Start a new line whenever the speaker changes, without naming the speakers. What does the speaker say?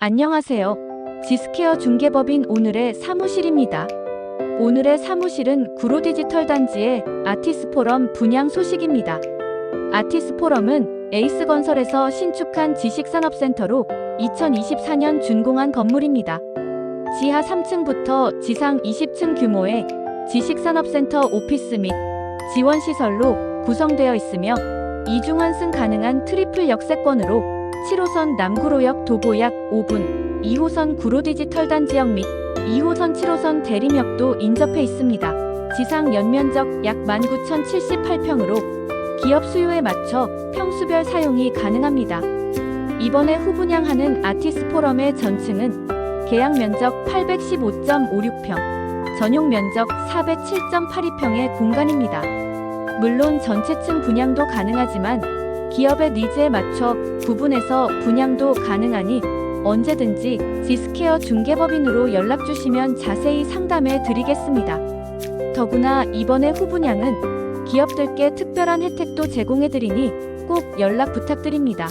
안녕하세요. 지스케어 중개법인 오늘의 사무실입니다. 오늘의 사무실은 구로 디지털 단지의 아티스 포럼 분양 소식입니다. 아티스 포럼은 에이스 건설에서 신축한 지식산업센터로 2024년 준공한 건물입니다. 지하 3층부터 지상 20층 규모의 지식산업센터 오피스 및 지원시설로 구성되어 있으며 이중 환승 가능한 트리플 역세권으로 7호선 남구로역 도보약 5분, 2호선 구로 디지털 단지역 및 2호선 7호선 대림역도 인접해 있습니다. 지상 연면적 약 19,078평으로 기업 수요에 맞춰 평수별 사용이 가능합니다. 이번에 후분양하는 아티스 포럼의 전층은 계약 면적 815.56평, 전용 면적 407.82평의 공간입니다. 물론 전체층 분양도 가능하지만 기업의 니즈에 맞춰 구분해서 분양도 가능하니 언제든지 지스케어 중개법인으로 연락 주시면 자세히 상담해 드리겠습니다. 더구나 이번에 후분양은 기업들께 특별한 혜택도 제공해 드리니 꼭 연락 부탁드립니다.